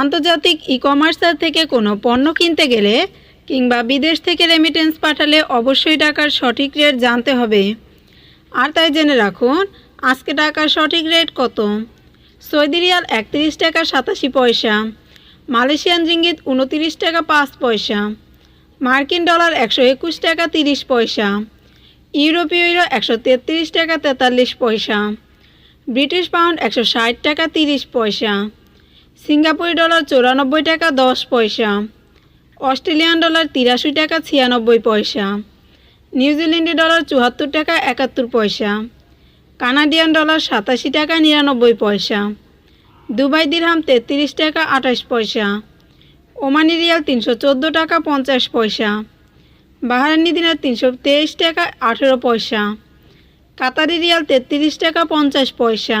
আন্তর্জাতিক ই কমার্সার থেকে কোনো পণ্য কিনতে গেলে কিংবা বিদেশ থেকে রেমিটেন্স পাঠালে অবশ্যই টাকার সঠিক রেট জানতে হবে। আর তাই জেনে রাখুন, আজকে টাকার সঠিক রেট কত? সৌদি রিয়াল একত্রিশ টাকা সাতাশি পয়সা, মালয়েশিয়ান রিঙ্গিত উনতিরিশ টাকা পাঁচ পয়সা, মার্কিন ডলার একশো একুশ টাকা তিরিশ পয়সা, ইউরোপীয় ইউরো একশো তেত্রিশ টাকা তেতাল্লিশ পয়সা, ব্রিটিশ পাউন্ড একশো ষাট টাকা তিরিশ পয়সা সিঙ্গাপুরি ডলার চৌরানব্বই টাকা দশ পয়সা, অস্ট্রেলিয়ান ডলার তিরাশি টাকা ছিয়ানব্বই পয়সা, নিউজিল্যান্ডি ডলার চুয়াত্তর টাকা একাত্তর পয়সা, কানাডিয়ান ডলার সাতাশি টাকা নিরানব্বই পয়সা, দুবাই দিরহাম তেত্রিশ টাকা আঠাশ পয়সা, ওমানি রিয়াল তিনশো চোদ্দ টাকা পঞ্চাশ পয়সা বাহারানি দিনার তিনশো তেইশ টাকা আঠেরো পয়সা, কাতারি রিয়াল তেত্রিশ টাকা পঞ্চাশ পয়সা